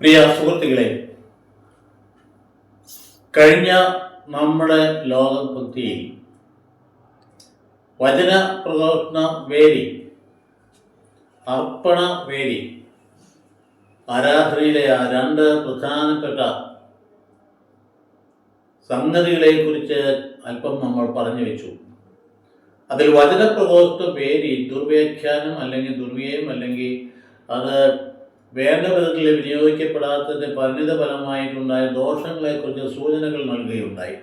പ്രിയ സുഹൃത്തുക്കളെ കഴിഞ്ഞ നമ്മുടെ ലോകഭക്തിയിൽ വചന പ്രകോപന വേരി അർപ്പണ വേരി ആരാധനയിലെ ആ രണ്ട് പ്രധാനപ്പെട്ട സംഗതികളെ കുറിച്ച് അല്പം നമ്മൾ പറഞ്ഞു വെച്ചു. അതിൽ വചന പ്രകോപന വേദി ദുർവ്യാഖ്യാനം അല്ലെങ്കിൽ ദുർവ്യയം അല്ലെങ്കിൽ അത് വേണ്ട വിധത്തിൽ വിനിയോഗിക്കപ്പെടാത്തതിന്റെ പരിണിത ഫലമായിട്ടുണ്ടായ ദോഷങ്ങളെക്കുറിച്ച് സൂചനകൾ നൽകുകയുണ്ടായി.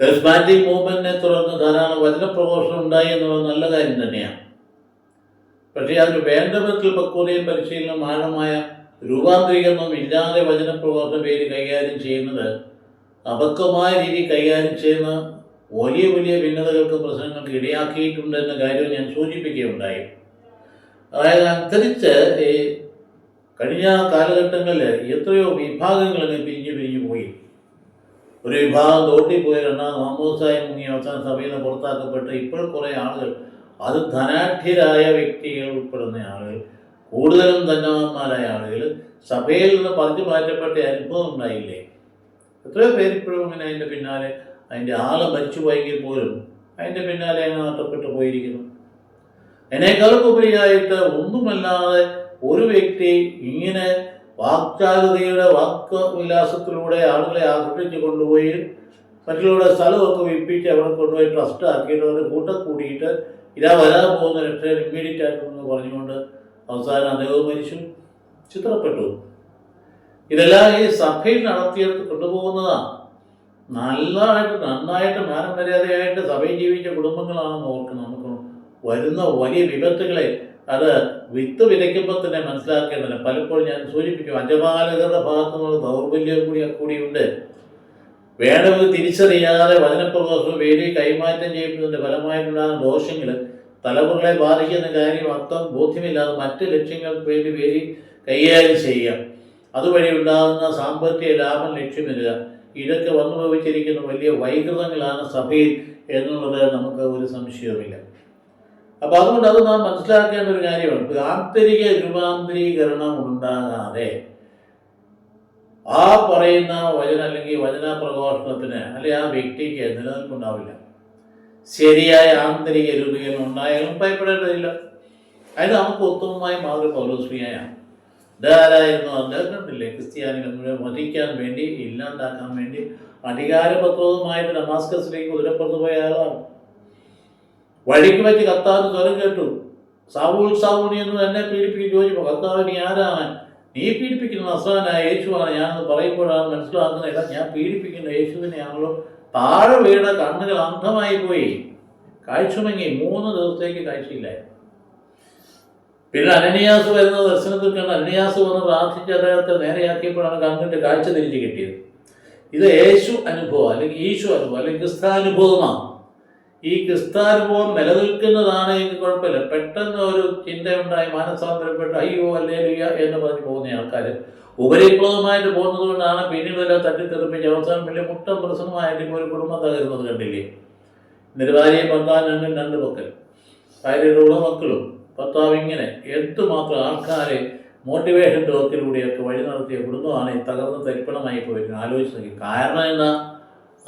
കരിസ്മാറ്റിക് മൂവ്മെന്റിനെ തുടർന്ന് ധാരാളം വചനപ്രഘോഷണം ഉണ്ടായി എന്നുള്ളത് നല്ല കാര്യം തന്നെയാണ്. പക്ഷേ അതിന് വേണ്ട വിധത്തിൽ പക്വതയും പരിശീലനം ആഴമായ രൂപാന്തരീകരണം ഇല്ലാതെ വചനപ്രഘോഷണ പേര് കൈകാര്യം ചെയ്യുന്നത് അപക്വമായ രീതി കൈകാര്യം ചെയ്യുന്ന വലിയ വലിയ ഭിന്നതകൾക്ക് പ്രശ്നങ്ങൾക്ക് ഇടയാക്കിയിട്ടുണ്ട് എന്ന കാര്യം ഞാൻ സൂചിപ്പിക്കുകയുണ്ടായി. അതായത് അനുസരിച്ച് ഈ കഴിഞ്ഞ കാലഘട്ടങ്ങളിൽ എത്രയോ വിഭാഗങ്ങൾ പിരിഞ്ഞു പിരിഞ്ഞു പോയി. ഒരു വിഭാഗം തോട്ടി പോയി രണ്ടാം മാമോസായി മുങ്ങി അവസാന സഭയിൽ നിന്ന് പുറത്താക്കപ്പെട്ട് ഇപ്പോൾ കുറേ ആളുകൾ അത് ധനാഠ്യരായ വ്യക്തികൾ ഉൾപ്പെടുന്ന ആളുകൾ കൂടുതലും ധനവാന്മാരായ ആളുകൾ സഭയിൽ നിന്ന് പറഞ്ഞു മാറ്റപ്പെട്ട അനുഭവം ഉണ്ടായില്ലേ? എത്രയോ പേര് ഇപ്പോഴും ഇങ്ങനെ അതിന്റെ പിന്നാലെ അതിന്റെ ആൾ മരിച്ചു പോയെങ്കിൽ പോലും അതിന്റെ പിന്നാലെ അങ്ങ് നഷ്ടപ്പെട്ടു പോയിരിക്കുന്നു. ഉപരിയായിട്ട് ഒന്നുമല്ലാതെ ഒരു വ്യക്തി ഇങ്ങനെ വാക്ചാരുതയുടെ വാക്വിലാസത്തിലൂടെ ആളുകളെ ആകർഷിച്ച് കൊണ്ടുപോയി മറ്റുള്ളവരുടെ സ്ഥലമൊക്കെ വിപ്പിച്ച് അവിടെ കൊണ്ടുപോയി ട്രസ്റ്റ് ആക്കിയിട്ട് അവരുടെ കൂട്ടം കൂടിയിട്ട് ഇതാ വരാൻ പോകുന്ന രക്ഷകൻ ഇമ്മീഡിയറ്റ് ആയിട്ടെന്ന് പറഞ്ഞുകൊണ്ട് അവസാനം അദ്ദേഹവും മരിച്ചു. ചിത്രപ്പെട്ടു. ഇതെല്ലാം ഈ സഭയിൽ നടത്തിയെടുത്ത് കൊണ്ടുപോകുന്നതാണ് നല്ലതായിട്ട് നന്നായിട്ട് മാനമര്യാദയായിട്ട് സഭയിൽ ജീവിച്ച കുടുംബങ്ങളാണെന്ന് ഓർക്കുന്നത് നമുക്ക് വരുന്ന വലിയ വിപത്തുകളെ അത് വിത്ത് വിതയ്ക്കുമ്പോൾ തന്നെ മനസ്സിലാക്കേണ്ടത് പലപ്പോഴും ഞാൻ സൂചിപ്പിക്കും അജപാലകരുടെ ഭാഗത്തു നിന്നുള്ള ദൗർബല്യം കൂടി കൂടിയുണ്ട്. വേണ്ടത് തിരിച്ചറിയാതെ വചനപ്രദോഷം വേലി കൈമാറ്റം ചെയ്യുന്നതിന്റെ ഫലമായിട്ടുണ്ടാകുന്ന ദോഷങ്ങൾ തലമുറകളെ ബാധിക്കുന്ന കാര്യം അർത്ഥം ബോധ്യമില്ലാതെ മറ്റ് ലക്ഷ്യങ്ങൾക്ക് വേണ്ടി വേലി കൈകാര്യം ചെയ്യാം അതുവഴി ഉണ്ടാകുന്ന സാമ്പത്തിക ലാഭം ലക്ഷ്യമില്ല ഇതൊക്കെ വന്നു ഭവിച്ചിരിക്കുന്ന വലിയ വൈകൃതങ്ങളാണ് സഭയിൽ എന്നുള്ളത് നമുക്ക് ഒരു സംശയവുമില്ല. അപ്പൊ അതുകൊണ്ട് അത് നാം മനസ്സിലാക്കേണ്ട ഒരു കാര്യമാണ് ആന്തരിക രൂപാന്തരീകരണം ഉണ്ടാകാതെ ആ പറയുന്ന വചന അല്ലെങ്കിൽ വചന പ്രഘോഷണത്തിന് അല്ലെ ആ വ്യക്തിക്ക് നിലനിൽപ്പുണ്ടാവില്ല. ശരിയായ ആന്തരിക രൂപീകരണം ഉണ്ടായാലും ഭയപ്പെടേണ്ടതില്ല. അതിന് നമുക്ക് ഉത്തമമായ മാതൃ പൗലോസ്മിയാണ് ഇതാരായിരുന്നു അദ്ദേഹം കണ്ടില്ലേ? ക്രിസ്ത്യാനികൾ വധിക്കാൻ വേണ്ടി ഇല്ലാണ്ടാക്കാൻ വേണ്ടി അധികാരപത്രവുമായിട്ട് ഡമാസ്കസിലേക്ക് കുതിരപ്പുറത്ത് പോയ ആളാണ്. വഴിക്ക് വെച്ച് കർത്താവ് സ്വരം കേട്ടു. സാവൂൾ സാവൂണി എന്ന് എന്നെ പീഡിപ്പിക്കും ചോദിച്ചപ്പോൾ കർത്താവ് നീ ആരാണ്? നീ പീഡിപ്പിക്കുന്ന നസ്രാനായ യേശുവാണ്. എന്ന് പറയുമ്പോഴാണ് മനസ്സിലാക്കുന്നില്ല ഞാൻ പീഡിപ്പിക്കുന്ന യേശുവിനെയാണല്ലോ. താഴെ വീണ കണ്ണുകൾ അന്ധമായി പോയി. കാഴ്ചമങ്ങി മൂന്ന് ദിവസത്തേക്ക് കാഴ്ചയില്ലായിരുന്നു പിന്നെ അനന്യാസ് വരുന്ന ദർശനത്തിൽ കണ്ട് അനന്യാസ് വന്ന് പ്രാർത്ഥിച്ച് അദ്ദേഹത്തെ നേരെയാക്കിയപ്പോഴാണ് കണ്ണിന്റെ കാഴ്ച തിരിച്ചു കിട്ടിയത്. ഇത് യേശു അനുഭവം അല്ലെങ്കിൽ ഈശു അനുഭവം അല്ലെങ്കിൽ ക്രിസ്താനുഭവമാണ് ഈ ക്രിസ്താനുഭവം നിലനിൽക്കുന്നതാണ് എനിക്ക് കുഴപ്പമില്ല. പെട്ടെന്ന് ഒരു ചിന്തയുണ്ടായി മാനസാന്തരപ്പെട്ട് അയ്യോ അല്ലേ എന്ന് പറഞ്ഞ് പോകുന്ന ആൾക്കാർ ഉപരിപ്ലവമായിട്ട് പോകുന്നത് കൊണ്ടാണ് പിന്നീട് എല്ലാം തട്ടിത്തെറിപ്പിച്ച് അവസാനം വലിയ മുട്ട പ്രശ്നമായിട്ട് ഒരു കുടുംബം തകരുന്നത് കണ്ടില്ലേ? നിരവാരിയെ ഭർത്താവ് രണ്ടും രണ്ട് മക്കൾ. ഭാര്യയുടെ മക്കളും ഭർത്താവ് ഇങ്ങനെ എന്തുമാത്രം ആൾക്കാരെ മോട്ടിവേഷൻ ടോക്കിലൂടെയൊക്കെ വഴി നടത്തിയ കുടുംബമാണ് ഈ തകർന്ന് തരിപ്പണമായി പോയിരുന്നത്. ആലോചിച്ച് നോക്കി. കാരണം എന്താ?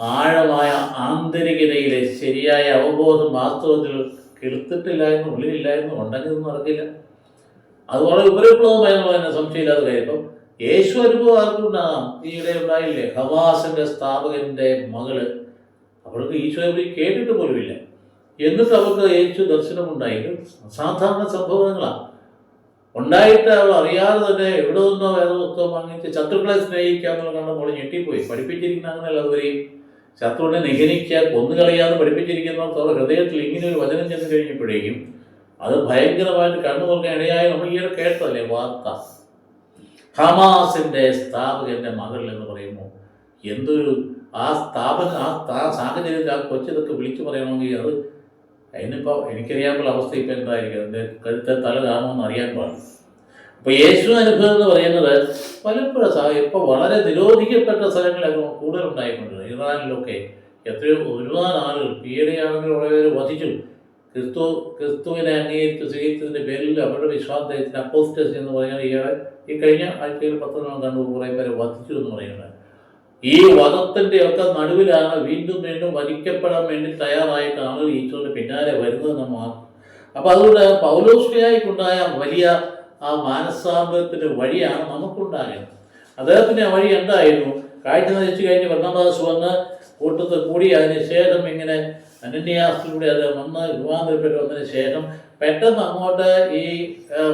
ആഴമായ ആന്തരികതയിലെ ശരിയായ അവബോധം വാസ്തവത്തിൽ കെടുത്തിട്ടില്ലായിരുന്നു ഉള്ളിലില്ലായിരുന്നു ഉണ്ടെങ്കിൽ ഒന്നും നടക്കില്ല അത് വളരെ ഉപരിപ്ലവമായെന്നുള്ള തന്നെ സംശയമില്ലാതെ കാര്യം യേശു അനുഭവം ആർക്കുണ്ടാകാം? ഈയിടെ ഉണ്ടായില്ലേ? ഹവാസിന്റെ സ്ഥാപകന്റെ മകൾ. അവൾക്ക് ഈശോയെ കേട്ടിട്ട് പോലുമില്ല. എന്നിട്ട് അവൾക്ക് യേശു ദർശനമുണ്ടായി സാധാരണ സംഭവങ്ങളാണ് ഉണ്ടായിട്ട് അവൾ അറിയാതെ തന്നെ എവിടെ നിന്നോ വേദപുസ്തകം വാങ്ങിച്ച് ശത്രുക്കളെ സ്നേഹിക്കാമെന്നുള്ള കണ്ട മോൾ ഞെട്ടിപ്പോയി. പഠിപ്പിച്ചിരിക്കുന്ന അങ്ങനെയല്ല അതുവരെയും. ശത്രുവിനെ നിഗനിക്കുക കൊന്നുകളയാതെ പഠിപ്പിച്ചിരിക്കുന്നവർക്ക് ഹൃദയത്തിൽ ഇങ്ങനെ ഒരു വചനം ചെന്ന് കഴിഞ്ഞപ്പോഴേക്കും അത് ഭയങ്കരമായിട്ട് കണ്ണു തുറക്കാൻ ഇടയായി നമ്മൾ ഈയിടെ കേട്ടതല്ലേ? വാർത്ത ഹമാസിന്റെ സ്ഥാപകന്റെ മകൾ എന്ന് പറയുമ്പോൾ എന്തൊരു ആ സ്ഥാപന ആ സാഹചര്യത്തിൽ ആ കൊച്ചിതൊക്കെ വിളിച്ചു പറയണമെങ്കിൽ അത് അതിനിപ്പോൾ എനിക്കറിയാനുള്ള അവസ്ഥ ഇപ്പം എന്തായിരിക്കും? എന്റെ കഴുത്തെ തല കാണുമെന്ന് അറിയാൻ പാടില്ല. അപ്പോൾ യേശു അനുഭവം എന്ന് പറയുന്നത് പലപ്പോഴും സാ ഇപ്പോൾ വളരെ നിരോധിക്കപ്പെട്ട സ്ഥലങ്ങളൊക്കെ കൂടുതലുണ്ടായിട്ടുണ്ട് ഇറാനിലൊക്കെ എത്രയോ ഒരുപാട് ആളുകൾ പീഡയാണെങ്കിലും കുറേ പേര് വധിച്ചു. ക്രിസ്തു ക്രിസ്തുവിനെ അംഗീകരിച്ച് സ്വീകരിച്ചതിന്റെ പേരിൽ അവരുടെ വിശ്വാസത്തിന് അപ്പോസ്റ്റസ് എന്ന് പറയുന്നത് ഇയാളെ ഈ കഴിഞ്ഞ ആഴ്ചയിൽ പത്രം കണ്ടു കുറേ പേരെ വധിച്ചു എന്ന് പറയുന്നത്. ഈ വധത്തിന്റെ ഒക്കെ നടുവിലാണ് വീണ്ടും വീണ്ടും വധിക്കപ്പെടാൻ വേണ്ടി തയ്യാറായിട്ട് ആളുകൾ ഈശോയുടെ പിന്നാലെ വരുന്നത് നമ്മൾ അപ്പോൾ അതുകൊണ്ട് പൗലോസ്ലിയായിക്കുണ്ടായ വലിയ ആ മാനസാന്തരത്തിന്റെ വഴിയാണ് നമുക്കുണ്ടാകുന്നത്. അദ്ദേഹത്തിന്റെ ആ വഴി എന്തായിരുന്നു? കാഴ്ച നയിച്ചു കഴിഞ്ഞ് ഭരണദാസ് വന്ന് കൂട്ടത്ത് കൂടി അതിന് ശേഷം ഇങ്ങനെ അനന്യാസിലൂടെ അത് വന്ന് രൂപാന്തരപ്പെട്ട് വന്നതിന് ശേഷം പെട്ടെന്ന് അങ്ങോട്ട് ഈ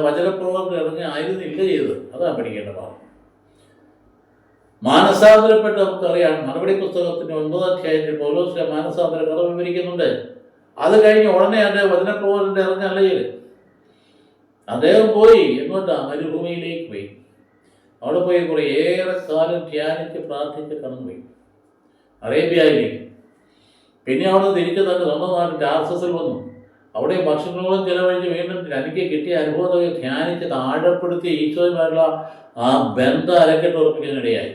വചനപ്രവർത്തനം ഇറങ്ങി ആയിരുന്നില്ല ചെയ്തത്. അതാണ് പഠിക്കേണ്ട ഭാഗം. മാനസാന്തരപ്പെട്ട് നമുക്കറിയാം മറുപടി പുസ്തകത്തിന്റെ ഒൻപതാം അധ്യായത്തിൽ പൗലോസിലെ മാനസാന്തര കഥ വിവരിക്കുന്നുണ്ട്. അത് കഴിഞ്ഞ് ഉടനെ അദ്ദേഹം വചനപ്രവർത്തനം ഇറങ്ങി ചെയ്ത് അദ്ദേഹം പോയി. എങ്ങോട്ടാ? മരുഭൂമിയിലേക്ക് പോയി. അവിടെ പോയി കുറേ ഏറെ കാലം ധ്യാനിച്ച് പ്രാർത്ഥിച്ച് കടന്നുപോയി. അറേബ്യയിലേക്ക്. പിന്നെ അവിടെ തിരിച്ച് തന്റെ സ്വന്തം നാട്ടിൽ ടാർസസിൽ വന്നു. അവിടെ വർഷങ്ങളോളം ചിലവഴിച്ച് വീണ്ടും തനിക്ക് കിട്ടിയ അനുഭവത്തെ ധ്യാനിച്ച് താഴെപ്പെടുത്തിയ ഈശോയുമായിട്ടുള്ള ആ ബന്ധം അരക്കെട്ട് ഉറപ്പിക്കാനിടയായി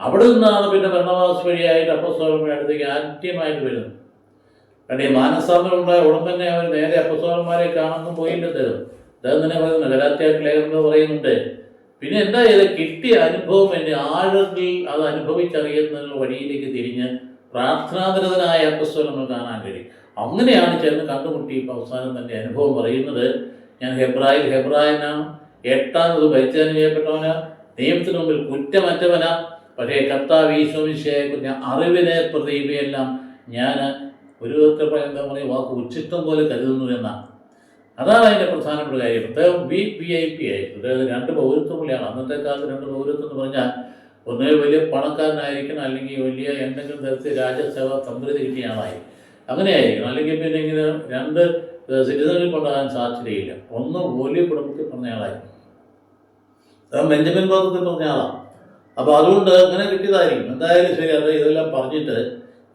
അവിടെ നിന്നാണ് പിന്നെ ഭരണവാസ് വഴിയായിട്ട് അപ്പസ്വലമ്മയുടെ അടുത്തേക്ക് ആദ്യമായിട്ട് വരുന്നത്. കാരണം ഈ മാനസാന്തരം ഉണ്ടായ ഉടൻ തന്നെ അവർ നേരെ അപ്പസ്തോലന്മാരെ കാണാനൊന്നും പോയില്ല അദ്ദേഹം തന്നെ പറയുന്നുണ്ട് ഗലാത്യാറ്റ് ലേഖനങ്ങൾ പറയുന്നുണ്ട്. പിന്നെ എന്താ ചെയ്ത് കിട്ടിയ അനുഭവം എന്റെ ആഴത്തിൽ അത് അനുഭവിച്ചറിയുന്നതിനുള്ള വഴിയിലേക്ക് തിരിഞ്ഞ് പ്രാർത്ഥനാതരതനായ അപ്പസ്വരം നമ്മൾ കാണാൻ കഴിയും. അങ്ങനെയാണ് ചേർന്ന് കണ്ടുമുട്ടി ഇപ്പം അവസാനം തന്റെ അനുഭവം പറയുന്നത്. ഞാൻ ഹെബ്രായിൽ ഹെബ്രായനാണ്. എട്ടാമത് പരിചയം ചെയ്യപ്പെട്ടവനാ. നിയമത്തിന് മുമ്പിൽ കുറ്റമറ്റവനാ. പക്ഷേ കർത്താവ് ഈശോമിശയെ കുറിച്ച് അറിവിനെ പ്രതിഭയെല്ലാം ഞാൻ ഒരു വിധത്തെ എന്താ പറയുക വാക്ക് ഉച്ചിഷ്ടം പോലെ കരുതുന്നു എന്നാണ്. അതാണ് അതിന്റെ പ്രധാനപ്പെട്ട കാര്യം. അദ്ദേഹം വി പി ഐ പി ആയിരുന്നു അതായത് രണ്ട് പൗരത്വമുള്ളയാണ് അന്നത്തെ കാലത്ത് രണ്ട് പൗരത്വം എന്ന് പറഞ്ഞാൽ ഒന്നേ വലിയ പണക്കാരനായിരിക്കണം അല്ലെങ്കിൽ വലിയ എന്തെങ്കിലും തരത്തിൽ രാജ്യസേവ സംതൃപ്തി കിട്ടിയ ആളായി. അങ്ങനെ ആയിരിക്കണം. അല്ലെങ്കിൽ പിന്നെ ഇങ്ങനെ രണ്ട് സിറ്റിസണിൽ കൊണ്ടാകാൻ സാധ്യതയില്ല. ഒന്ന് വലിയ കുടുംബത്തിൽ പറഞ്ഞ ആളായിരുന്നു ബെഞ്ചമിൻ ഗോത്രത്തിൽ പറഞ്ഞ ആളാണ് അപ്പോൾ അതുകൊണ്ട് അങ്ങനെ കിട്ടിയതായിരിക്കും. എന്തായാലും ശരി അത് ഇതെല്ലാം പറഞ്ഞിട്ട്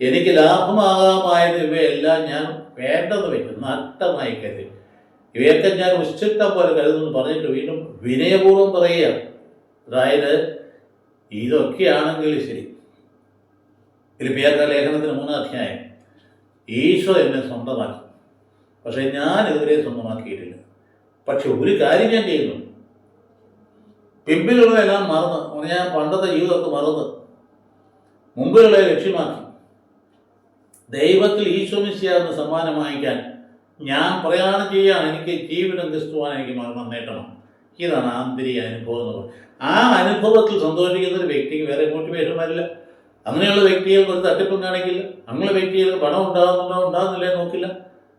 എനിക്ക് ലാഭമാകാമായത് ഇവയെല്ലാം ഞാൻ വേണ്ടെന്ന് വയ്ക്കും നഷ്ടമായി കരുതി. ഇവയൊക്കെ ഞാൻ ഉച്ചത്ത പോലെ കരുതുന്നു. പറഞ്ഞിട്ട് വീണ്ടും വിനയപൂർവം പറയുക അതായത് ഇതൊക്കെയാണെങ്കിൽ ശരി. ഫിലിപ്പിയാക്ക ലേഖനത്തിന് മൂന്നാം അധ്യായം. ഈശോ എന്നെ സ്വന്തമാക്കി. പക്ഷേ ഞാൻ ഇതുവരെ സ്വന്തമാക്കിയിട്ടില്ല. പക്ഷെ ഒരു കാര്യം ഞാൻ ചെയ്യുന്നു. പിമ്പിലുള്ളതെല്ലാം മറന്ന് ഞാൻ പണ്ടത്തെ ജീവിതമൊക്കെ മറന്ന് മുമ്പിലുള്ള ലക്ഷ്യമാക്കി. ദൈവത്തിൽ ഈശോമിശിയാകുന്ന സമ്മാനം വാങ്ങിക്കാൻ ഞാൻ പ്രയാണം ചെയ്യാൻ എനിക്ക് ജീവിതം ക്രിസ്തുവാൻ എനിക്ക് മരണം നേട്ടണം ഇതാണ് ആന്തരിക അനുഭവം എന്ന് പറയുന്നത്. ആ അനുഭവത്തിൽ സന്തോഷിക്കുന്ന ഒരു വ്യക്തിക്ക് വേറെ മോട്ടിവേഷൻ വരില്ല. അങ്ങനെയുള്ള വ്യക്തികൾക്ക് ഒരു തട്ടിപ്പും കാണിക്കില്ല. അങ്ങനെ വ്യക്തികൾക്ക് പണം ഉണ്ടാകുന്നുണ്ടോ ഉണ്ടാകുന്നില്ലേ നോക്കില്ല.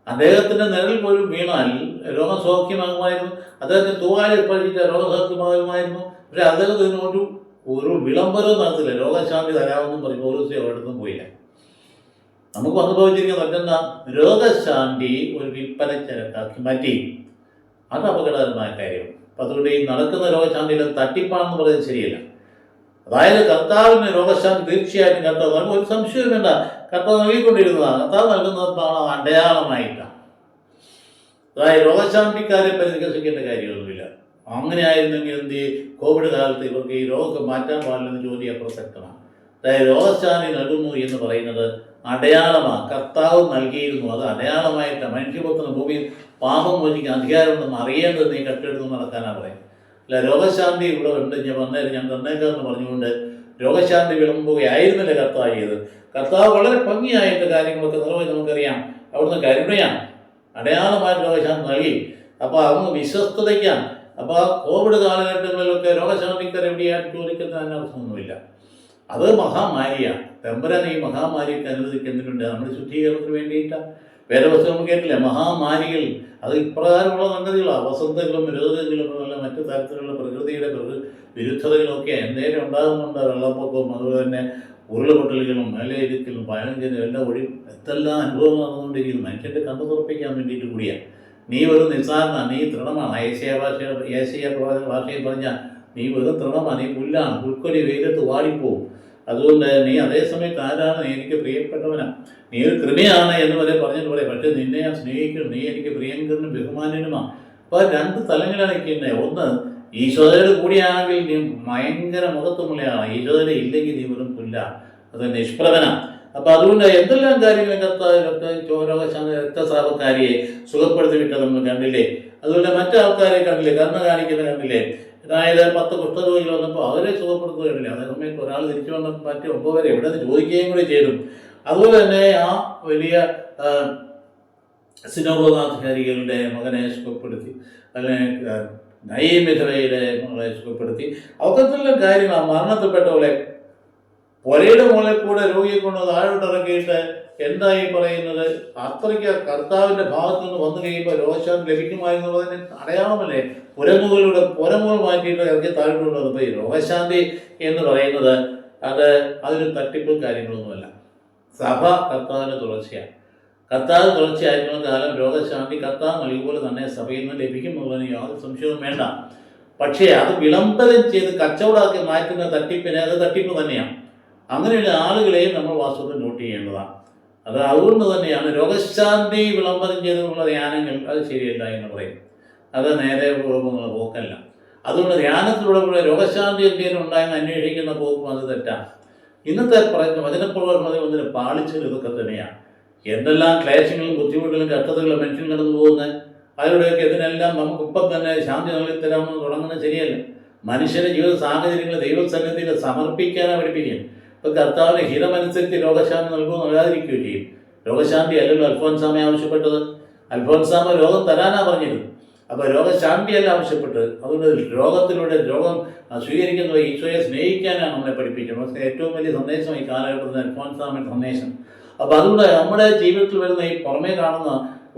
അദ്ദേഹത്തിന്റെ നിഴൽ പോലും വീണാൽ രോഗം സൗഖ്യമാകുമായിരുന്നു അദ്ദേഹത്തിന് തൂവാലിൽ പഠിച്ച രോഗസൗഖ്യമാകുമായിരുന്നു. പക്ഷെ അദ്ദേഹത്തിന് ഒരു ഒരു വിളംബരവും നടത്തില്ല. രോഗശാന്തി തരാമെന്നും പറഞ്ഞ് പോലീസ് നിന്നും പോയില്ല. നമുക്ക് അനുഭവിച്ചിരിക്കുന്ന പറ്റുന്ന രോഗശാന്തി ഒരു വിൽപ്പന ചരക്കാക്കി മാറ്റി. അത് അപകടകരമായ കാര്യം. അപ്പം അതുകൊണ്ട് ഈ നടക്കുന്ന രോഗശാന്തിയിൽ തട്ടിപ്പാണെന്ന് പറയുന്നത് ശരിയല്ല. അതായത് കർത്താവിന് രോഗശാന്തി തീർച്ചയായിട്ടും കർത്താവ് നമുക്ക് ഒരു സംശയവും വേണ്ട. കർത്താവ് നൽകിക്കൊണ്ടിരുന്നതാണ് കർത്താവ് നൽകുന്നതാണ് അടയാളമായിട്ടാണ് അതായത് രോഗശാന്തിക്കാരെ പരിഹസിക്കേണ്ട കാര്യമൊന്നുമില്ല. അങ്ങനെ ആയിരുന്നെങ്കിൽ എന്ത്? കോവിഡ് കാലത്ത് ഇവർക്ക് ഈ രോഗം മാറ്റാൻ പാടില്ലെന്ന് ചോദ്യം അപ്രസക്തമാണ്. അതായത് രോഗശാന്തി നൽകുന്നു എന്ന് പറയുന്നത് അടയാളമാണ്. കർത്താവ് നൽകിയിരുന്നു അത് അടയാളമായിട്ട്. മനുഷ്യപുത്രന് ഭൂമിയിൽ പാപം മോചിക്കാൻ അധികാരമുണ്ടെന്ന് അറിയേണ്ടത് നീ കെട്ടെടുത്ത് നടക്കാനാണ് പറയുന്നത്. അല്ല രോഗശാന്തി ഇവിടെ ഉണ്ട്. ഞാൻ വന്നേരം ഞാൻ തന്നേക്കാന്ന് പറഞ്ഞുകൊണ്ട് രോഗശാന്തി വിളമ്പുകയായിരുന്നില്ല കർത്താവ് ചെയ്ത് കർത്താവ് വളരെ ഭംഗിയായിട്ട് കാര്യങ്ങളൊക്കെ നിർവഹിച്ച് നമുക്കറിയാം. അവിടുന്ന് കരുണയാണ്. അടയാളമായിട്ട് രോഗശാന്തി നൽകി. അപ്പോൾ അങ്ങ് വിശ്വസ്തതയ്ക്കാണ്. അപ്പോൾ കോവിഡ് കാലഘട്ടങ്ങളിലൊക്കെ രോഗശാന്തിക്കാർ എവിടെയായിട്ട് ചോദിക്കുന്നതിന് അർത്ഥമൊന്നുമില്ല അത് മഹാമാരിയാണ് തെമ്പരാൻ ഈ മഹാമാരിക്ക് അനുവദിക്കുന്നതിനുണ്ട് നമ്മുടെ ശുദ്ധീകരണത്തിന് വേണ്ടിയിട്ടാണ് വേദവസ്തു നമുക്ക് കേട്ടില്ല? മഹാമാരികൾ അത് ഇപ്രകാരമുള്ള സംഗതികളാണ് വസന്തങ്ങളും രോഗങ്ങളും അല്ല മറ്റു തരത്തിലുള്ള പ്രകൃതിയുടെ പ്രകൃ വിരുദ്ധതകളൊക്കെ എന്തേലും ഉണ്ടാകുന്നുണ്ട്. വെള്ളപ്പൊക്കവും അതുപോലെ തന്നെ ഉരുളുപൊട്ടലുകളും മലയിടുക്കലും പതിനഞ്ചിനും എല്ലാം ഒഴി എന്തെല്ലാം അനുഭവം നടന്നുകൊണ്ടിരിക്കുന്നു. മനുഷ്യന്റെ കണ്ണു തുറപ്പിക്കാൻ വേണ്ടിയിട്ട് കൂടിയാണ് നീ ഒരു നിസ്സാരണ നീ തൃണമാണ്. ഏഷ്യ ഭാഷ ഏഷ്യ ഭാഷയിൽ പറഞ്ഞാൽ നീ വെറും തൃണമാണ് നീ പുല്ലാണ്. പുൽക്കൊടി വെയിലത്ത് വാടിപ്പോവും. അതുകൊണ്ട് നീ അതേസമയത്ത് ആരാണ്? നീ എനിക്ക് പ്രിയപ്പെട്ടവനാ. നീ ഒരു കൃപയാണ് എന്ന് വരെ പറഞ്ഞിട്ട് പറയാം. പക്ഷേ നിന്നെ ഞാൻ സ്നേഹിക്കുന്നു. നീ എനിക്ക് പ്രിയങ്കരനും ബഹുമാനനുമാണ് അപ്പോൾ രണ്ട് തലങ്ങളാണ് നിൽക്കുന്നത്. ഒന്ന് ഈശോയുടെ കൂടിയാണെങ്കിൽ നീ ഭയങ്കര മുഖത്തുമുള്ളയാണ് ഈശോയുടെ ഇല്ലെങ്കിൽ നീ വെറും പുല്ല. അത് നിഷ്പ്രഭനാണ് അപ്പൊ അതുകൊണ്ട് എന്തെല്ലാം കാര്യങ്ങൾ കർത്താവ് രക്ത രോഗശാന്തി രക്തസ്രാവക്കാരിയെ സുഖപ്പെടുത്തി വിട്ടത് നമ്മൾ കണ്ടില്ലേ? അതുപോലെ മറ്റു ആൾക്കാരെ കണ്ടില്ലേ? കർമ്മ കാണിക്കുന്ന കണ്ടില്ലേ? അതായത് പത്ത് കുഷ്ഠരോഗികൾ വന്നപ്പോൾ അവരെ സുഖപ്പെടുത്തുകയില്ല അതേ സമയത്ത് ഒരാൾ തിരിച്ചു വന്ന മറ്റേ ഒമ്പത് ഒമ്പവരെ എവിടെ നിന്ന് ചോദിക്കുകയും കൂടി ചെയ്തു. അതുപോലെ തന്നെ ആ വലിയ സിനോഗോനാധികാരികളുടെ മകനെ സുഖപ്പെടുത്തി അല്ലെങ്കിൽ നയമിഥയുടെ മകളെ സുഖപ്പെടുത്തി. അത്തരത്തിലുള്ള കാര്യങ്ങൾ മരണത്തിൽപ്പെട്ടവളെ പുരയുടെ മുകളിൽ കൂടെ രോഗിയെ കൊണ്ട് താഴോട്ടിറക്കിയിട്ട് എന്തായി പറയുന്നത്? അത്രയ്ക്ക് കർത്താവിന്റെ ഭാഗത്ത് നിന്ന് വന്നു കഴിയുമ്പോൾ രോഗശാന്തി ലഭിക്കുമായിരുന്നുള്ളതിന് അടയാളമല്ലേ പുരമുകളിലൂടെ പുരമുകൾ മാറ്റിയിട്ട് ഇറക്കി താഴോട്ട് വന്നപ്പോൾ ഈ രോഗശാന്തി എന്ന് പറയുന്നത് അത് അതൊരു തട്ടിപ്പും കാര്യങ്ങളൊന്നുമല്ല. സഭ കർത്താവിന് തുടർച്ചയാണ്. കർത്താവ് തുടർച്ചയായിരിക്കുന്ന കാലം രോഗശാന്തി കർത്താവ് നൽകിയപോലെ തന്നെ സഭയിൽ നിന്ന് ലഭിക്കുമെന്നുള്ളതിന് യാതൊരു സംശയവും വേണ്ട. പക്ഷേ അത് വിളംബരം ചെയ്ത് കച്ചവടമാക്കി മാറ്റുന്ന തട്ടിപ്പിന് അത് തട്ടിപ്പ് തന്നെയാണ്. അങ്ങനെയുള്ള ആളുകളെയും നമ്മൾ വാസ്തവത്തിൽ നോട്ട് ചെയ്യേണ്ടതാണ്. അത് അതുകൊണ്ട് തന്നെയാണ് രോഗശാന്തി വിളംബരം ചെയ്തുള്ള ധ്യാനങ്ങൾ അത് ശരിയല്ല എന്ന് പറയും അത് നേരെ പോകുന്ന പോക്കല്ല. അതുകൊണ്ട് ധ്യാനത്തിലൂടെ കൂടെ രോഗശാന്തി എന്തെങ്കിലും ഉണ്ടായെന്ന് അന്വേഷിക്കുന്ന പോക്കും അത് തെറ്റാണ് ഇന്നത്തെ പറയുന്ന വചനപ്രവർത്തനം ഒന്നിന് പാളിച്ചത് ഇതൊക്കെ തന്നെയാണ് എന്തെല്ലാം ക്ലേശങ്ങളും ബുദ്ധിമുട്ടുകളും കഷ്ടതകളും മനുഷ്യൻ കടന്നു പോകുന്നത് അതിലൂടെയൊക്കെ ഇതിനെല്ലാം നമുക്ക് ഇപ്പം തന്നെ ശാന്തി നൽകി തരാമെന്ന് തുടങ്ങുന്നത് ശരിയല്ല. മനുഷ്യന്റെ ജീവിത സാഹചര്യങ്ങൾ ദൈവസന്നിധിയിൽ സമർപ്പിക്കാനാണ് പഠിപ്പിക്കുക. ഇപ്പൊ കർത്താവിന് ഹിതമനുസരിച്ച് രോഗശാന്തി നൽകുമെന്ന് വരാതിരിക്കുകയും ചെയ്യും. രോഗശാന്തി അല്ലല്ലോ അൽഫോൻസാമ ആവശ്യപ്പെട്ടത്. അൽഫോൻസാമ രോഗം തരാനാ പറഞ്ഞിരുന്നത് അപ്പൊ രോഗശാന്തിയല്ല ആവശ്യപ്പെട്ട് അതുകൊണ്ട് രോഗത്തിലൂടെ രോഗം സ്വീകരിക്കുന്നത് ഈശോയെ സ്നേഹിക്കാനാണ് നമ്മളെ പഠിപ്പിക്കുന്നത് ഏറ്റവും വലിയ സന്ദേശം ഈ കാലഘട്ടത്തിൽ അൽഫോൻസാമിന്റെ സന്ദേശം. അപ്പോൾ അതുകൊണ്ട് നമ്മുടെ ജീവിതത്തിൽ വരുന്ന ഈ പുറമേ കാണുന്ന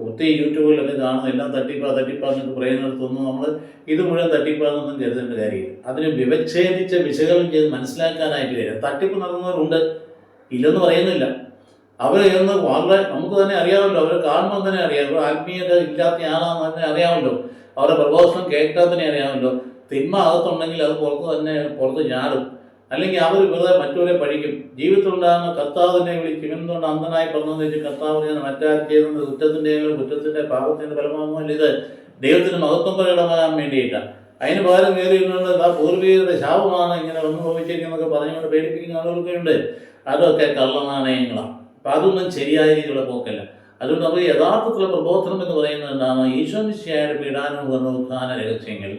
ഒത്തിരി യൂട്യൂബിലൊക്കെ കാണുന്ന എല്ലാം തട്ടിപ്പാ തട്ടിപ്പാ എന്നൊക്കെ പറയുന്നിടത്തൊന്നും നമ്മൾ ഇത് മുഴുവൻ തട്ടിപ്പാന്നൊന്നും കരുതേണ്ട കാര്യമില്ല. അതിന് വിവച്ഛേദിച്ച് വിശകലനം ചെയ്ത് മനസ്സിലാക്കാനായിട്ട് വരിക തട്ടിപ്പ് നടന്നവരുണ്ട് ഇല്ലെന്ന് പറയുന്നില്ല. അവർ വളരെ നമുക്ക് തന്നെ അറിയാമല്ലോ. അവരെ കാണുമ്പോൾ തന്നെ അറിയാം. അവർ ആത്മീയത ഇല്ലാത്ത ആളാന്ന് തന്നെ അറിയാമല്ലോ. അവരുടെ പ്രബോധനം കേൾക്കാൻ തന്നെ അറിയാമല്ലോ. തിന്മ അകത്തുണ്ടെങ്കിൽ അത് പുറത്ത് തന്നെ പുറത്ത് ചാടും. അല്ലെങ്കിൽ അവർ വെറുതെ മറ്റവരെ പഠിക്കും. ജീവിതത്തിലുണ്ടാകുന്ന കർത്താവിനെ വിളിച്ച് ഇവനെന്തുകൊണ്ട് അന്ധനായി പറഞ്ഞതെന്ന് വെച്ച് കർത്താവ് ഞാൻ മറ്റാരും ചെയ്യുന്നത് കുറ്റത്തിന്റെ പാപത്തിന്റെ ഫലമാകുമല്ല ഇത്. ദൈവത്തിന് മഹത്വം പ്രകടമാകാൻ വേണ്ടിയിട്ടാണ് അതിന് പകരം കയറിയിരുന്നുകൊണ്ട് ആ പൂർവികരുടെ ശാപമാണ് ഇങ്ങനെ വന്നു ഭവിച്ചിരിക്കുന്നതൊക്കെ പറഞ്ഞുകൊണ്ട് പേടിപ്പിക്കുന്ന ആളുകളൊക്കെ ഉണ്ട് അതൊക്കെ കള്ളനാണയങ്ങളാണ് അപ്പം അതൊന്നും ശരിയായ രീതിയിലുള്ള പോക്കല്ല. അതുകൊണ്ട് അവർ യഥാർത്ഥത്തിലുള്ള പ്രബോധനം എന്ന് പറയുന്നത് എന്താണ്? ഈശ്വരനിശ്ചയായ പീഡാനുഭവ ഉത്ഥാന രഹസ്യങ്ങൾ.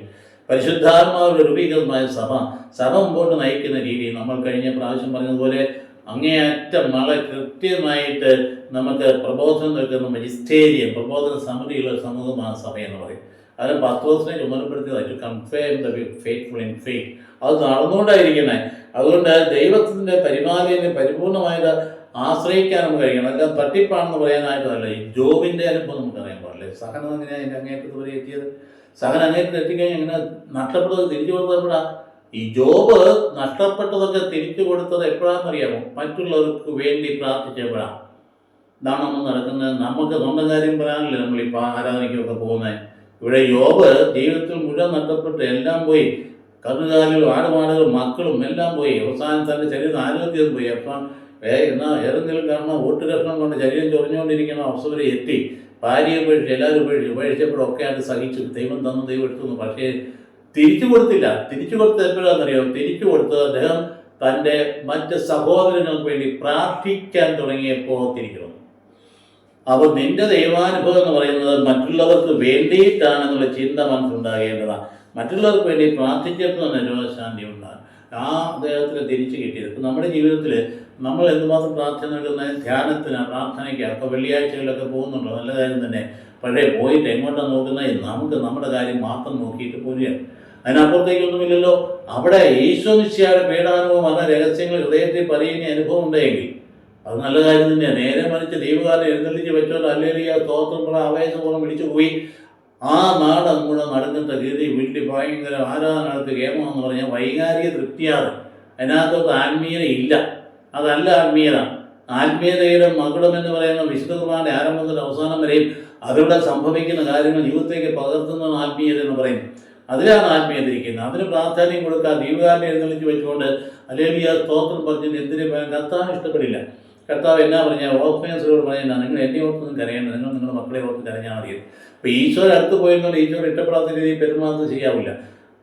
പരിശുദ്ധാത്മാവിന്റെ രൂപീകൃതമായ സഭ സഭ മുമ്പോട്ട് നയിക്കുന്ന രീതി. നമ്മൾ കഴിഞ്ഞ പ്രാവശ്യം പറഞ്ഞതുപോലെ അങ്ങേയറ്റം വളരെ കൃത്യമായിട്ട് നമുക്ക് പ്രബോധനം നൽകുന്ന മജിസ്റ്റേരിയം പ്രബോധന സമിതിയുള്ള സമൂഹമാണ് സഭ എന്ന് പറയും. അതിന് പത്രോസിനെ ചുമതലപ്പെടുത്തിയതായി to confirm the faithful in faith അത് നടന്നുകൊണ്ടായിരിക്കണേ. അതുകൊണ്ട് ദൈവത്തിന്റെ പരിപാലന പരിപൂർണമായിട്ട് ആശ്രയിക്കാൻ നമുക്ക് കഴിയണം. അല്ല തട്ടിപ്പാണെന്ന് പറയാനായിട്ടല്ല ഈ ജോബിന്റെ അനുഭവം നമുക്കറിയാൻ പാടില്ലേ. സഹനം എങ്ങനെയാണ് എന്റെ വരെ എത്തിയത്? സഹനം അങ്ങേറ്റത്ത് എത്തിക്കഴിഞ്ഞാൽ ഇങ്ങനെ നഷ്ടപ്പെട്ടത് തിരിച്ചു കൊടുത്തപ്പോഴാ ഈ ജോബ് നഷ്ടപ്പെട്ടതൊക്കെ തിരിച്ചു കൊടുത്തത് എപ്പോഴാണെന്നറിയാമോ? മറ്റുള്ളവർക്ക് വേണ്ടി പ്രാർത്ഥിച്ചപ്പോഴാണ് ഇതാണ് നമ്മൾ നടക്കുന്നത്? നമുക്ക് സ്വന്തം കാര്യം പറയാനല്ലേ നമ്മളിപ്പോൾ ആരാധനയ്ക്കൊക്കെ പോകുന്നത്? ഇവിടെ ജോബ് ജീവിതത്തിൽ മുഴുവൻ നഷ്ടപ്പെട്ട് എല്ലാം പോയി. കന്നുകാലികളും ആടുമാടുകളും മക്കളും എല്ലാം പോയി. അവസാനം തന്റെ ശരീരം ആരോഗ്യം പോയി. അപ്പം എന്നാൽ ഏതെങ്കിലും കാരണം വോട്ട് കഷ്ണം കൊണ്ട് ശരീരം ചൊറിഞ്ഞുകൊണ്ടിരിക്കുന്ന അവസ്ഥ വരെ എത്തി. ഭാര്യയെ ഉപേക്ഷിച്ച് എല്ലാവരും ഉപേക്ഷിച്ച് ഉപേക്ഷിച്ചപ്പോഴൊക്കെ അത് സഹിച്ചു. ദൈവം തന്നു ദൈവം എടുത്തു പക്ഷേ തിരിച്ചു കൊടുത്തില്ല. തിരിച്ചു കൊടുത്തത് എപ്പോഴാണെന്നറിയോ? തിരിച്ചു കൊടുത്തത് അദ്ദേഹം തന്റെ മറ്റ് സഹോദരങ്ങൾക്ക് വേണ്ടി പ്രാർത്ഥിക്കാൻ തുടങ്ങിയപ്പോൾ തിരിച്ചു വന്നു. അപ്പോൾ നിന്റെ ദൈവാനുഭവം എന്ന് പറയുന്നത് മറ്റുള്ളവർക്ക് വേണ്ടിയിട്ടാണെന്നുള്ള ചിന്ത മനസ്സുണ്ടാകേണ്ടതാണ് മറ്റുള്ളവർക്ക് വേണ്ടി പ്രാർത്ഥിച്ചപ്പോൾ തന്നെ രോഗശാന്തി ഉണ്ടാകും. ആ അദ്ദേഹത്തിന് തിരിച്ചു കിട്ടിയത്. ഇപ്പം നമ്മുടെ ജീവിതത്തിൽ നമ്മൾ എന്തുമാത്രം പ്രാർത്ഥന നൽകുന്ന ധ്യാനത്തിന് പ്രാർത്ഥനയ്ക്ക്. അപ്പോൾ വെള്ളിയാഴ്ചകളിലൊക്കെ പോകുന്നുണ്ടോ? നല്ല കാര്യം തന്നെ. പഴയ പോയിട്ട് എങ്ങോട്ടാണ് നോക്കുന്നത് നമുക്ക് നമ്മുടെ കാര്യം മാത്രം നോക്കിയിട്ട് പോരുകയാണ്. അതിനപ്പുറത്തേക്കൊന്നുമില്ലല്ലോ. അവിടെ ഈശോ നിശ്ചയുടെ പീഡാനുഭവം എന്ന രഹസ്യങ്ങൾ ഹൃദയത്തിൽ പറയുന്ന അനുഭവം ഉണ്ടെങ്കിൽ അത് നല്ല കാര്യം തന്നെയാണ് നേരെ മറിച്ച് ദൈവകാലം എഴുന്നള്ളിച്ച് വെച്ചോണ്ട് അല്ലെങ്കിൽ സ്തോത്രം കൂടെ ആവേശപൂർവം വിളിച്ചു പോയി. ആ നാട് അങ്ങോട്ട് നടന്നിട്ട് ഗതി വീട്ടിൽ ഭയങ്കര ആരാധന നടത്തി കേമം എന്ന് പറഞ്ഞാൽ വൈകാരിക തൃപ്തിയാണ് അതിനകത്തൊക്കെ ആത്മീയത ഇല്ല. അതല്ല ആത്മീയത. ആത്മീയതയുടെ മകുടം എന്ന് പറയുന്ന വിശുദ്ധ കുർബാനയുടെ ആരംഭം മുതൽ അവസാനം വരെയും അതിലൂടെ സംഭവിക്കുന്ന കാര്യങ്ങൾ ജീവിതത്തേക്ക് പകർത്തുന്നതാണ് ആത്മീയത എന്ന് പറയുന്നത്. അതിലാണ് ആത്മീയത ഇരിക്കുന്നത്. അതിന് പ്രാധാന്യം കൊടുക്കുക ദീപകാരനെ എഴുന്നള്ളിച്ച് വെച്ചുകൊണ്ട് ആ സ്തോത്രം പറഞ്ഞ് എന്തിനു കർത്താവ് ഇഷ്ടപ്പെടില്ല. കർത്താവ് എന്നാ പറഞ്ഞാൽ ഓഫേഴ്സുകൾ പറഞ്ഞാൽ നിങ്ങൾ എന്നെ ഓർത്തൊന്നും കരയേണ്ട നിങ്ങൾ നിങ്ങളുടെ മക്കളെ ഓർത്ത് കരഞ്ഞാൽ മതി അപ്പോൾ ഈശോയുടെ അടുത്ത് പോയിരുന്നുകൊണ്ട് ഈശോയുടെ ഇഷ്ടപ്പെടാത്ത രീതിയിൽ പെരുമാറുന്നത് ചെയ്യാവില്ല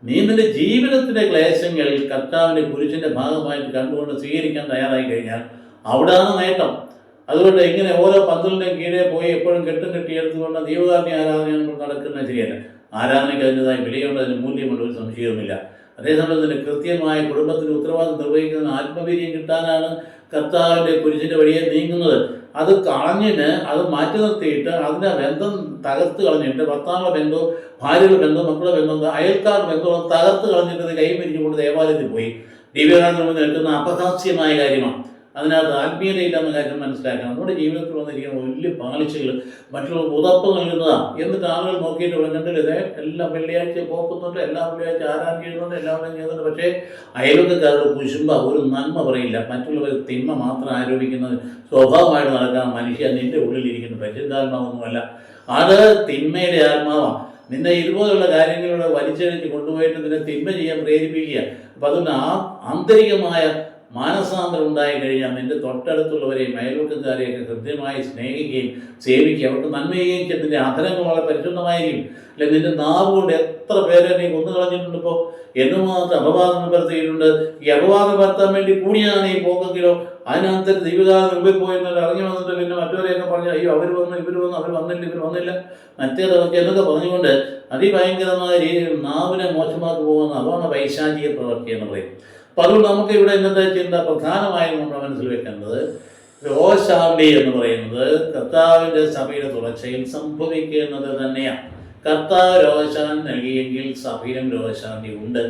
നീ നിന്റെ ജീവിതത്തിലെ ക്ലേശങ്ങൾ കർത്താവിന്റെ കുരിശിന്റെ ഭാഗമായിട്ട് കണ്ടുകൊണ്ട് സ്വീകരിക്കാൻ തയ്യാറായി കഴിഞ്ഞാൽ അവിടെയാണ് നേട്ടം. അതുകൊണ്ട് ഇങ്ങനെ ഓരോ പന്തലിന്റെയും കീഴെ പോയി എപ്പോഴും കെട്ടും കെട്ടിയെടുത്തുകൊണ്ട് ദൈവകാരണി ആരാധന നടക്കുന്ന ശരിയല്ല. ആരാധനയ്ക്ക് അതിന്റെതായ വിലയുണ്ട് അതിന് മൂല്യമുണ്ട് ഒരു സംശയവുമില്ല. അതേസമയം തന്നെ കൃത്യമായ കുടുംബത്തിന് ഉത്തരവാദിത്വം നിർവഹിക്കുന്ന ആത്മവീര്യം കിട്ടാനാണ് കർത്താവിന്റെ കുരിശിന്റെ വഴിയെ നീങ്ങുന്നത്. അത് കളഞ്ഞിന് അത് മാറ്റി നിർത്തിയിട്ട് അതിന്റെ ബന്ധം തകർത്ത് കളഞ്ഞിട്ട് ഭർത്താവിന്റെ ബന്ധവും ഭാര്യയുടെ ബന്ധം മക്കളുടെ ബന്ധം അയൽക്കാരുടെ ബന്ധവും തകർത്ത് കളഞ്ഞിട്ട് കൈ പിരിഞ്ഞുകൊണ്ട് ദേവാലയത്തിൽ പോയി. ദിവ്യകാന്തം നിൽക്കുന്ന അപഹാസ്യമായ കാര്യമാണ്. അതിനകത്ത് ആത്മീയതയില്ലെന്ന കാര്യം മനസ്സിലാക്കണം. നമ്മുടെ ജീവിതത്തിൽ വന്നിരിക്കുന്ന വലിയ പാളിച്ചകൾ മറ്റുള്ള ഉതപ്പ് നൽകുന്നതാണ് എന്നിട്ട് ആളുകൾ നോക്കിയിട്ട് കണ്ടില്ല ഇതേ എല്ലാം വെള്ളിയാഴ്ച പോക്കുന്നുണ്ട് എല്ലാ വെള്ളിയാഴ്ച ആരാധന ചെയ്യുന്നുണ്ട് എല്ലാവരും ചെയ്യുന്നുണ്ട്. പക്ഷേ അയൽവക്കക്കാരുടെ കുശുമ്പ ഒരു നന്മ പറയില്ല. മറ്റുള്ളവർ തിന്മ മാത്രം ആരോപിക്കുന്നത് സ്വഭാവമായിട്ട് നടക്കാൻ മനുഷ്യ നിന്റെ ഉള്ളിലിരിക്കുന്ന. പരിശുദ്ധാത്മാവൊന്നുമല്ല. അത് തിന്മയുടെ ആത്മാവാണ് നിന്നെ ഇതുപോലുള്ള കാര്യങ്ങളിലൂടെ വലിച്ചെടുത്ത് കൊണ്ടുപോയിട്ട് നിന്നെ തിന്മ ചെയ്യാൻ പ്രേരിപ്പിക്കുക. അപ്പം അതുകൊണ്ട് ആ ആന്തരികമായ മാനസാന്തരം ഉണ്ടായി കഴിഞ്ഞാൽ നിന്റെ തൊട്ടടുത്തുള്ളവരെയും അയൽവക്കക്കാരെയൊക്കെ കൃത്യമായി സ്നേഹിക്കുകയും സേവിക്കുകയും അവർക്ക് നന്മ ചെയ്യുകയും ചെയ്യും. നിന്റെ അധരങ്ങൾ വളരെ പരിശുദ്ധമായിരിക്കും. അല്ലെ നിന്റെ നാവ് കൊണ്ട് എത്ര പേരെ നീ കൊന്നു കളഞ്ഞിട്ടുണ്ട് ഇപ്പോൾ എന്തുമാത്രം അപവാദങ്ങൾ പരത്തിയിട്ടുണ്ട് ഈ അപവാദം പരത്താൻ വേണ്ടി കൂടിയാണ് ഈ പോക്കെങ്കിലോ? അതിനകത്ത് ദീപികാലം മുമ്പിൽ പോയിരുന്നവർ ഇറങ്ങി വന്നിട്ട് പിന്നെ മറ്റവരെയൊക്കെ പറഞ്ഞു അയ്യോ അവർ വന്നു ഇവർ വന്നു അവർ വന്നില്ല ഇവർ വന്നില്ല. മറ്റേതൊക്കെ എന്നൊക്കെ പറഞ്ഞുകൊണ്ട് അതിഭയങ്കരമായ രീതിയിൽ നാവിനെ മോശമാക്കി പോകുന്ന അതാണ് വൈശാചിക പ്രവൃത്തി എന്ന് പറയും. അപ്പം അതുകൊണ്ട് നമുക്ക് ഇവിടെ ഇന്നത്തെ ചിന്ത പ്രധാനമായും നമ്മുടെ മനസ്സിൽ വെക്കേണ്ടത് രോശാന്തി എന്ന് പറയുന്നത് കർത്താവിന്റെ സഭയുടെ തുടർച്ചയിൽ സംഭവിക്കുന്നത് തന്നെയാണ്. കർത്താവ് രോഗശാന്തി നൽകിയെങ്കിൽ സഭയിലും രോഗശാന്തി ഉണ്ട്.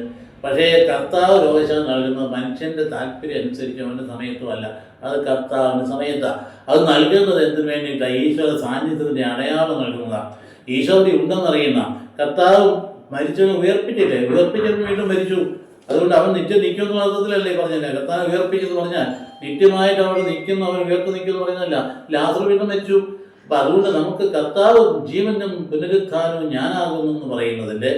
പക്ഷേ കർത്താവ് രോശാൻ നൽകുന്നത് മനുഷ്യന്റെ താല്പര്യം അനുസരിച്ച് അവന്റെ സമയത്തുമല്ല അത് കർത്താവിന്റെ സമയത്താണ് അത് നൽകുന്നത് എന്തിനു വേണ്ടിയിട്ടാണ് ഈശ്വര സാന്നിധ്യത്തിന്റെ അടയാളം നൽകുന്നതാണ് ഈശോയുടെ ഉണ്ടെന്നറിയുന്ന കർത്താവ് മരിച്ചവനെ ഉയർപ്പിച്ചില്ലേ? ഉയർപ്പിച്ചവൻ വീണ്ടും മരിച്ചു. അതുകൊണ്ട് അവൻ നിത്യം നിൽക്കുന്ന അർത്ഥത്തിലല്ലേ പറഞ്ഞത്? കർത്താവ് ഉയർപ്പിച്ചെന്ന് പറഞ്ഞാൽ നിത്യമായിട്ട് അവിടെ നിൽക്കുന്ന അവൻ ഉയർത്ത് നിൽക്കുന്നു പറയുന്നതല്ല ലാസർ വീണ്ടും വെച്ചു അപ്പൊ അതുകൊണ്ട് നമുക്ക് കർത്താവ് ജീവനും പുനരുത്ഥാനവും എന്ന് പറയുന്നതിന്റെ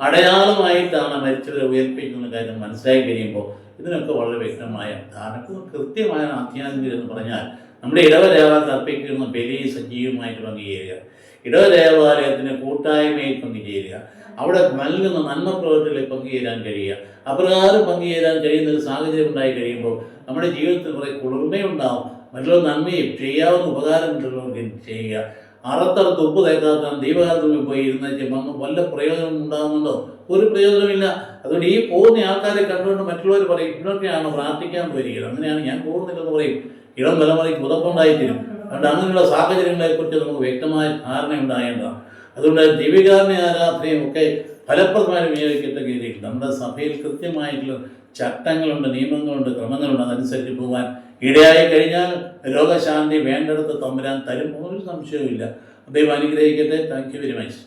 അടയാളമായിട്ടാണ് മരിച്ചവരെ ഉയർപ്പിക്കുന്ന കാര്യം മനസ്സിലായി കഴിയുമ്പോൾ ഇതിനൊക്കെ വളരെ വ്യക്തമായ ധാരണ കൃത്യമായ ആധ്യാത്മികത എന്ന് പറഞ്ഞാൽ നമ്മുടെ ഇടവരേവാൻ അർപ്പിക്കുന്ന ബലി സജീവമായിട്ട് പങ്കുചേരുക. ഇടവദേവാലയത്തിന് കൂട്ടായ്മയിൽ പങ്കുചേരുക. അവിടെ നൽകുന്ന നന്മ പ്രവർത്തികളിൽ പങ്കുചേരാൻ കഴിയുക. അപ്രകാരം പങ്കുചേരാൻ കഴിയുന്ന ഒരു സാഹചര്യം ഉണ്ടായി കഴിയുമ്പോൾ നമ്മുടെ ജീവിതത്തിൽ കുറേ കുളിർമയുണ്ടാവും. മറ്റുള്ള നന്മയും ചെയ്യാവുന്ന ഉപകാരം മറ്റുള്ളവർക്ക് ചെയ്യുക. അറത്തറുത്ത് ഉപ്പ് തേക്കാത്ത ദൈവകാലത്തിൽ പോയി ഇരുന്നേച്ച് വല്ല പ്രയോജനം ഉണ്ടാകുന്നുണ്ടോ? ഒരു പ്രയോജനമില്ല അതുകൊണ്ട് ഈ പോകുന്ന ആൾക്കാരെ കണ്ടുകൊണ്ട് മറ്റുള്ളവർ പറയും ഇവരൊക്കെയാണ് പ്രാർത്ഥിക്കാൻ പോയിരിക്കുന്നത്? അങ്ങനെയാണ് ഞാൻ പോകുന്നില്ലെന്ന് പറയും. ഇളം തലമുറയ്ക്ക് ഉതപ്പുണ്ടായിത്തീരും. അതുകൊണ്ട് അങ്ങനെയുള്ള സാഹചര്യങ്ങളെക്കുറിച്ച് നമുക്ക് വ്യക്തമായ ധാരണ ഉണ്ടായേണ്ടതാണ് അതുകൊണ്ട് ദിവികാരണ ആരാധനയും ഒക്കെ ഫലപ്രദമായി വിനിയോഗിക്കത്തക്ക രീതിയിൽ നമ്മുടെ സഭയിൽ കൃത്യമായിട്ടുള്ള ചട്ടങ്ങളുണ്ട് നിയമങ്ങളുണ്ട് ക്രമങ്ങളുണ്ട്. അതനുസരിച്ച് പോകാൻ ഇടയായി കഴിഞ്ഞാൽ രോഗശാന്തി വേണ്ടെടുത്ത് തമ്പുരാൻ തരും. ഒരു സംശയവുമില്ല. ദൈവം അനുഗ്രഹിക്കട്ടെ. Thank you very much